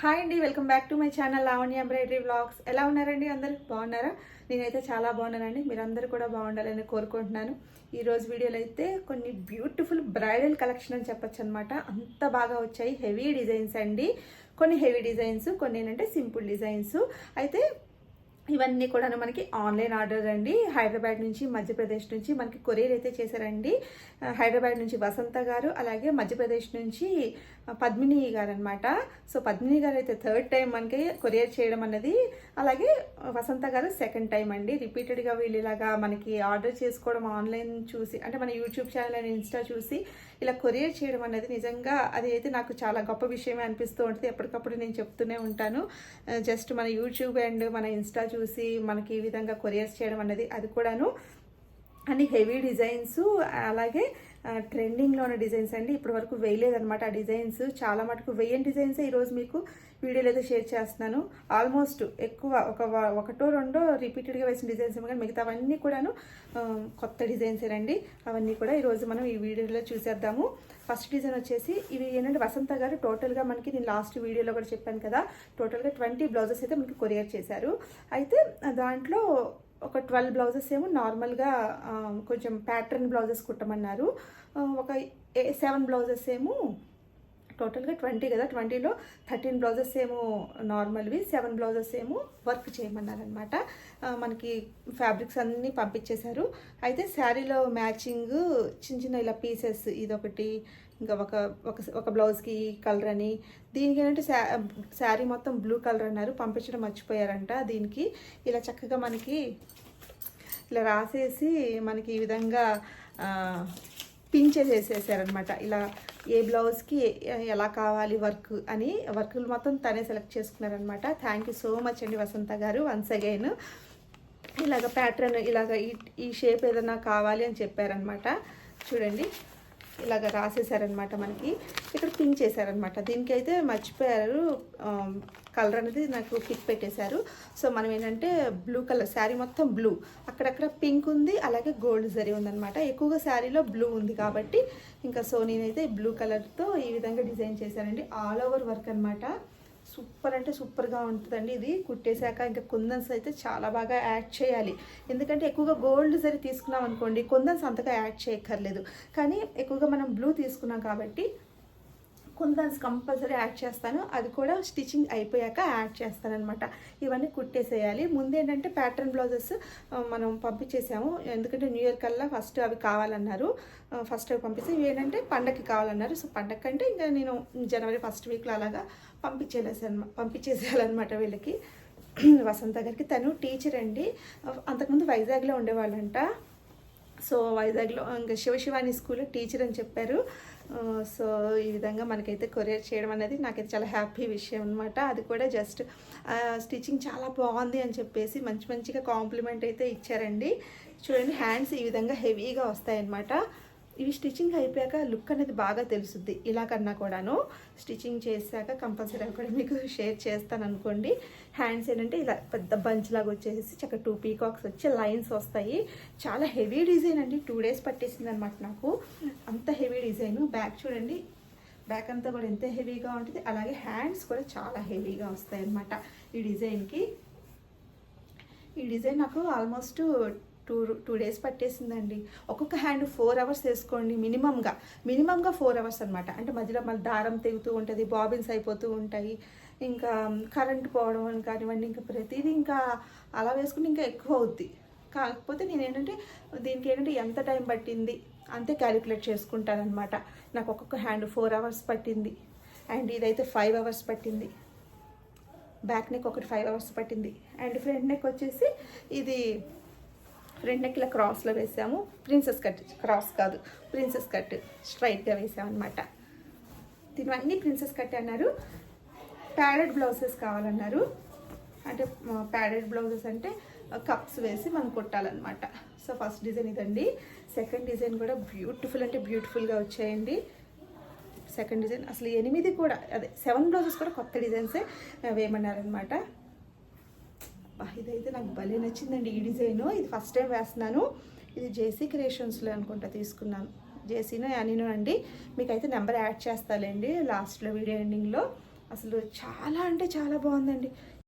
Hi అండి welcome back to my channel Lavanya embroidery vlogs ఎలా ఉన్నారండి అందరు? బాగున్నారా? నేనైతే చాలా బాగున్నానండి. మీరందరూ కూడా బాగుండాలని కోరుకుంటున్నాను. ఈరోజు వీడియోలో అయితే కొన్ని బ్యూటిఫుల్ బ్రైడల్ కలెక్షన్ అని చెప్పొచ్చు అనమాట అంత బాగా వచ్చాయి. హెవీ డిజైన్స్ అండి. కొన్ని హెవీ డిజైన్స్ కొన్ని ఏంటంటే సింపుల్ డిజైన్స్ అయితే ఇవన్నీ కూడా మనకి ఆన్లైన్ ఆర్డర్ అండి. హైదరాబాద్ నుంచి మధ్యప్రదేశ్ నుంచి మనకి కొరియర్ అయితే చేశారండి. హైదరాబాద్ నుంచి వసంత గారు అలాగే మధ్యప్రదేశ్ నుంచి పద్మిని గారు అనమాట సో పద్మిని గారు అయితే థర్డ్ టైం మనకి కొరియర్ చేయడం అన్నది. అలాగే వసంత గారు సెకండ్ టైం అండి. రిపీటెడ్గా వీళ్ళు ఇలాగా మనకి ఆర్డర్ చేసుకోవడం ఆన్లైన్ చూసి అంటే మన యూట్యూబ్ ఛానల్ అండ్ ఇన్స్టా చూసి ఇలా కొరియర్ చేయడం అనేది నిజంగా అది అయితే నాకు చాలా గొప్ప విషయమే అనిపిస్తూ ఉంటుంది. ఎప్పటికప్పుడు నేను చెప్తూనే ఉంటాను. జస్ట్ మన యూట్యూబ్ అండ్ మన ఇన్స్టా చూసి మనకి ఈ విధంగా కొరియర్స్ చేయడం అనేది అది కూడాను అన్ని హెవీ డిజైన్స్ అలాగే ట్రెండింగ్లో ఉన్న డిజైన్స్ అండి. ఇప్పటి వరకు వేయలేదనమాట ఆ డిజైన్స్ చాలా మటుకు వెయ్యని డిజైన్సే ఈరోజు మీకు వీడియోలో అయితే షేర్ చేస్తున్నాను. ఆల్మోస్ట్ ఎక్కువ ఒక ఒకటో రెండో రిపీటెడ్గా వేసిన డిజైన్స్ ఏమో కానీ మిగతావన్నీ కూడాను కొత్త డిజైన్సేనండి అవన్నీ కూడా ఈరోజు మనం ఈ వీడియోలో చూసేద్దాము. ఫస్ట్ డిజైన్ వచ్చేసి ఇవి ఏంటంటే వసంత గారు టోటల్గా మనకి నేను లాస్ట్ వీడియోలో కూడా చెప్పాను కదా. టోటల్గా ట్వంటీ బ్లౌజెస్ అయితే మనకి కొరియర్ చేశారు. అయితే దాంట్లో ఒక ట్వెల్వ్ బ్లౌజెస్ ఏమో నార్మల్గా కొంచెం ప్యాటర్న్ బ్లౌజెస్ కుట్టమన్నారు. ఒక సెవెన్ బ్లౌజెస్ ఏమో టోటల్గా ట్వంటీ కదా ట్వంటీలో థర్టీన్ బ్లౌజెస్ ఏమో నార్మల్వి సెవెన్ బ్లౌజెస్ ఏమో వర్క్ చేయమన్నారనమాట మనకి ఫ్యాబ్రిక్స్ అన్నీ పంపించేశారు. అయితే శారీలో మ్యాచింగ్ చిన్న చిన్న ఇలా పీసెస్ ఇదొకటి ఇంకా ఒక ఒక ఒక బ్లౌజ్కి కలర్ అని. దీనికి ఏంటంటే శా శారీ మొత్తం బ్లూ కలర్ అన్నారు. పంపించడం మర్చిపోయారంట దీనికి. ఇలా చక్కగా మనకి ఇలా రాసేసి మనకి ఈ విధంగా పించెస్ చేసేసారనమాట ఇలా ఏ బ్లౌజ్కి ఎలా కావాలి వర్క్ అని వర్కులు మొత్తం తనే సెలెక్ట్ చేసుకున్నారనమాట థ్యాంక్ యూ సో మచ్ అండి వసంత గారు వన్స్ అగైన్ ఇలాగ ప్యాటర్న్ ఇలాగ ఈ ఈ షేప్ ఏదైనా కావాలి అని చెప్పారనమాట చూడండి. ఇలాగ రాసేసారనమాట మనకి. ఇక్కడ పిన్ చేశారనమాట దీనికి అయితే మర్చిపోయారు కలర్ అనేది నాకు పిక్ పెట్టేశారు. సో మనం ఏంటంటే బ్లూ కలర్ శారీ మొత్తం బ్లూ అక్కడక్కడ పింక్ ఉంది అలాగే గోల్డ్ జరీ ఉందనమాట ఎక్కువగా శారీలో బ్లూ ఉంది కాబట్టి ఇంకా సో నేనైతే బ్లూ కలర్తో ఈ విధంగా డిజైన్ చేశానండి. ఆల్ ఓవర్ వర్క్ అనమాట సూపర్ అంటే సూపర్గా ఉంటుందండి. ఇది కుట్టేశాక ఇంకా కుందన్స్ అయితే చాలా బాగా యాడ్ చేయాలి. ఎందుకంటే ఎక్కువగా గోల్డ్ సరే తీసుకున్నాం అనుకోండి కుందన్స్ అంతగా యాడ్ చేయక్కర్లేదు. కానీ ఎక్కువగా మనం బ్లూ తీసుకున్నాం కాబట్టి కుందన్స్ కంపల్సరీ యాడ్ చేస్తాను. అది కూడా స్టిచ్చింగ్ అయిపోయాక యాడ్ చేస్తాను అనమాట ఇవన్నీ కుట్టేసేయాలి. ముందేంటంటే ప్యాటర్న్ బ్లౌజెస్ మనం పంపించేసాము. ఎందుకంటే న్యూ ఇయర్ కల్లా ఫస్ట్ అవి కావాలన్నారు. ఫస్ట్ అవి పంపిస్తే ఇవి ఏంటంటే పండగకి కావాలన్నారు. సో పండగ కంటే ఇంకా నేను జనవరి ఫస్ట్ వీక్లో అలాగా పంపించేసాను పంపించేసేయాలన్నమాట వీళ్ళకి. వసంత గారికి తను టీచర్ అండి. అంతకుముందు వైజాగ్లో ఉండేవాళ్ళంట. సో వైజాగ్లో ఇంకా శివశివాని స్కూల్లో టీచర్ అని చెప్పారు. సో ఈ విధంగా మనకైతే కొరియర్ చేయడం అనేది నాకైతే చాలా హ్యాపీ విషయం అనమాట అది కూడా జస్ట్ స్టిచ్చింగ్ చాలా బాగుంది అని చెప్పేసి మంచి మంచిగా కాంప్లిమెంట్ అయితే ఇచ్చారండి. చూడండి హ్యాండ్స్ ఈ విధంగా హెవీగా వస్తాయన్నమాట. ఇవి స్టిచ్చింగ్ అయిపోయాక లుక్ అనేది బాగా తెలుస్తుంది ఇలా కన్నా కూడాను స్టిచ్చింగ్ చేశాక కంపల్సరీ కూడా మీకు షేర్ చేస్తాను అనుకోండి. హ్యాండ్స్ ఏంటంటే ఇలా పెద్ద బంచ్ లాగా వచ్చేసి చక్కగా టూ పీకాక్స్ వచ్చి లైన్స్ వస్తాయి. చాలా హెవీ డిజైన్ అండి. టూ డేస్ పట్టేసింది అనమాట నాకు. అంత హెవీ డిజైన్. బ్యాక్ చూడండి. బ్యాక్ అంతా కూడా ఎంత హెవీగా ఉంటుంది. అలాగే హ్యాండ్స్ కూడా చాలా హెవీగా వస్తాయి అన్నమాట ఈ డిజైన్కి. ఈ డిజైన్ నాకు ఆల్మోస్ట్ టూ టూ డేస్ పట్టేసిందండి. ఒక్కొక్క హ్యాండ్ ఫోర్ అవర్స్ వేసుకోండి మినిమంగా. మినిమంగా ఫోర్ అవర్స్ అనమాట అంటే మధ్యలో మళ్ళీ దారం తెగుతూ ఉంటుంది బాబిన్స్ అయిపోతూ ఉంటాయి. ఇంకా కరెంట్ పోవడం అని కానివ్వండి ఇంకా ప్రతిదీ ఇంకా అలా వేసుకుంటే ఇంకా ఎక్కువ అవుద్ది. కాకపోతే నేను ఏంటంటే దీనికి ఏంటంటే ఎంత టైం పట్టింది అంతే క్యాలిక్యులేట్ చేసుకుంటానమాట నాకు ఒక్కొక్క హ్యాండ్ ఫోర్ అవర్స్ పట్టింది. అండ్ ఇదైతే ఫైవ్ అవర్స్ పట్టింది. బ్యాక్ నెక్ ఒకటి ఫైవ్ అవర్స్ పట్టింది. అండ్ ఫ్రంట్ నెక్ వచ్చేసి ఇది ఫ్రంట్ నెక్ ఇలా క్రాస్లో వేసాము. ప్రిన్సెస్ కట్ క్రాస్ కాదు ప్రిన్సెస్ కట్ స్ట్రైట్గా వేసాము అనమాట దీనివన్నీ ప్రిన్సెస్ కట్ అన్నారు. ప్యాడెడ్ బ్లౌజెస్ కావాలన్నారు. అంటే ప్యాడెడ్ బ్లౌజెస్ అంటే కప్స్ వేసి మనం కుట్టాలన్నమాట. సో ఫస్ట్ డిజైన్ ఇదండి. సెకండ్ డిజైన్ కూడా బ్యూటిఫుల్ అంటే బ్యూటిఫుల్గా వచ్చాయండి. సెకండ్ డిజైన్ అసలు ఎనిమిది కూడా అదే సెవెన్ బ్లౌజెస్ కూడా కొత్త డిజైన్సే వేయమన్నారనమాట ఇదైతే నాకు భలే నచ్చిందండి ఈ డిజైన్. ఇది ఫస్ట్ టైం వేస్తున్నాను. ఇది జేసీ క్రియేషన్స్లో అనుకుంటా తీసుకున్నాను. జేసీనో యానీనో అండి. మీకైతే నెంబర్ యాడ్ చేస్తాలేండి లాస్ట్లో వీడియో ఎండింగ్లో. అసలు చాలా అంటే చాలా బాగుందండి.